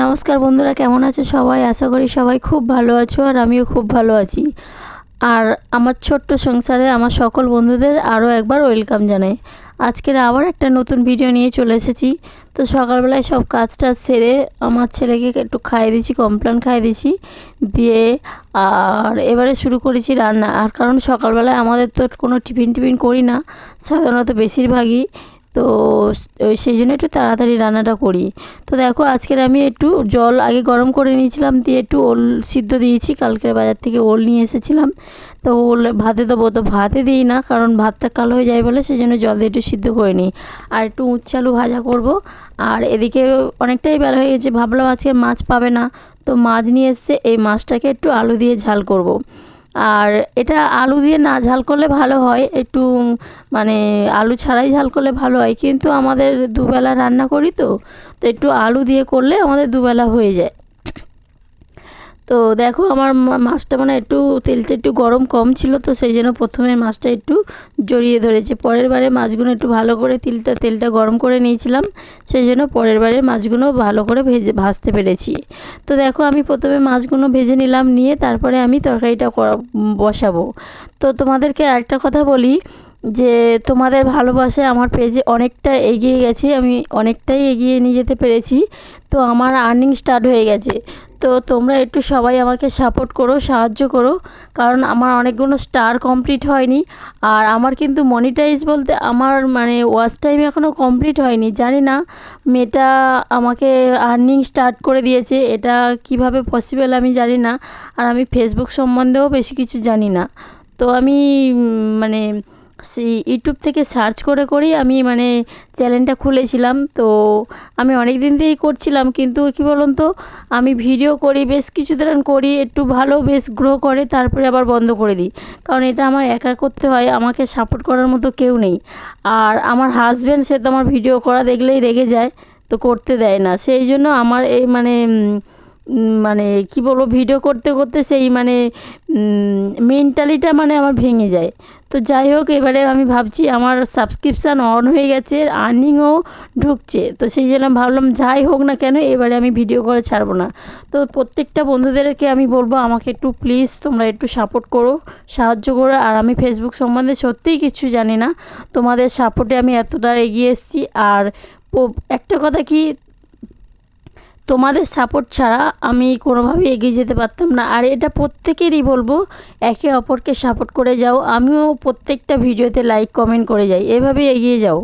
নমস্কার বন্ধুরা, কেমন আছো সবাই? আশা করি সবাই খুব ভালো আছো আর আমিও খুব ভালো আছি। আর আমার ছোট্ট সংসারে আমার সকল বন্ধুদের আরও একবার ওয়েলকাম জানাই। আজকের আবার একটা নতুন ভিডিও নিয়ে চলে এসেছি। তো সকালবেলায় সব কাজ টাজ সেরে আমার ছেলেকে একটু খাইয়ে দিয়েছি, কমপ্লেন খাইয়ে দিয়েছি। দিয়ে আর এবারে শুরু করেছি রান্না। আর কারণ সকালবেলায় আমাদের তো কোনো টিফিন টিফিন করি না, সাধারণত বেশিরভাগই তো সেই জন্য একটু তাড়াতাড়ি রান্নাটা করি। তো দেখো, আজকের আমি একটু জল আগে গরম করে নিয়েছিলাম, দিয়ে একটু ওল সিদ্ধ দিয়েছি। কালকের বাজার থেকে ওল নিয়ে এসেছিলাম। তো ওল ভাতে দেবো, তো ভাতে দিই না, কারণ ভাতটা কালো হয়ে যায় বলে সেই জন্য জল দিয়ে একটু সিদ্ধ করে নিই। আর একটু উচ্চালু ভাজা করব। আর এদিকে অনেকটাই বেলা হয়ে গেছে, ভাবলাম আজকে মাছ পাবে না। তো মাছ নিয়ে এসছে এই মাছটাকে একটু আলু দিয়ে ঝাল করব। আর এটা আলু দিয়ে না ঝাল করলে ভালো হয়, একটু মানে আলু ছাড়াই ঝাল করলে ভালো হয়। কিন্তু আমাদের দুবেলা রান্না করি তো তো একটু আলু দিয়ে করলে আমাদের দুবেলা হয়ে যায়। তো দেখো আমার মাছটা মানে একটু তেলটা একটু গরম কম ছিল, তো সেই জন্য প্রথমে মাছটা একটু জড়িয়ে ধরেছে। পরের বারে মাছগুলো একটু ভালো করে তিলটা, তেলটা গরম করে নিয়েছিলাম, সেই জন্য পরের বারে মাছগুলো ভালো করে ভেজে, ভাজতে পেরেছি। তো দেখো আমি প্রথমে মাছগুলো ভেজে নিলাম, নিয়ে তারপরে আমি তরকারিটা বসাবো। তো তোমাদেরকে আরেকটা কথা বলি, যে তোমাদের ভালোবাসায় আমার পেজে অনেকটা এগিয়ে গেছে, আমি অনেকটাই এগিয়ে নিয়ে যেতে পেরেছি। তো আমার আর্নিং স্টার্ট হয়ে গেছে। তো তোমরা একটু সবাই আমাকে সাপোর্ট করো, সাহায্য করো। কারণ আমার অনেকগুলো স্টার কমপ্লিট হয়নি। আর আমার কিন্তু মনিটাইজ বলতে আমার মানে ওয়াচ টাইম এখনও কমপ্লিট হয়নি। জানি না মেয়েটা আমাকে আর্নিং স্টার্ট করে দিয়েছে। এটা কীভাবে পসিবল আমি জানি না। আর আমি ফেসবুক সম্বন্ধেও বেশি কিছু জানি না। তো আমি মানে সেই ইউটিউব থেকে সার্চ করে করেই আমি মানে চ্যানেলটা খুলেছিলাম। তো আমি অনেক দিন থেকেই করছিলাম, কিন্তু কী বলুন তো আমি ভিডিও করি, বেশ কিছু দিন করি, একটু ভালো বেশ গ্রো করে, তারপরে আবার বন্ধ করে দিই। কারণ এটা আমার একা করতে হয়, আমাকে সাপোর্ট করার মতো কেউ নেই। আর আমার হাজব্যান্ড সে তো আমার ভিডিও করা দেখলেই রেগে যায়, তো করতে দেয় না। সেই জন্য আমার এই মানে মানে কি বলব ভিডিও করতে করতে সেই মানে মেন্টালিটা মানে আমার ভেঙে যায়। তো যাই হোক, এবারে আমি ভাবছি আমার সাবস্ক্রিপশান অন হয়ে গেছে আর্নিংও ঢুকছে। তো সেই জন্য ভাবলাম যাই হোক না কেন, এবারে আমি ভিডিও করে ছাড়বো না। তো প্রত্যেকটা বন্ধুদেরকে আমি বলব, আমাকে একটু প্লিজ তোমরা একটু সাপোর্ট করো, সাহায্য করো। আর আমি ফেসবুক সম্বন্ধে সত্যিই কিছু জানি না। তোমাদের সাপোর্টে আমি এতটা এগিয়ে এসেছি। আর একটা কথা কি তোমাদের সাপোর্ট ছাড়া আমি কোনোভাবেই এগিয়ে যেতে পারতাম না। আর এটা প্রত্যেকেরই বলব, একে অপরকে সাপোর্ট করে যাও। আমিও প্রত্যেকটা ভিডিওতে লাইক কমেন্ট করে যাই। এভাবেই এগিয়ে যাও।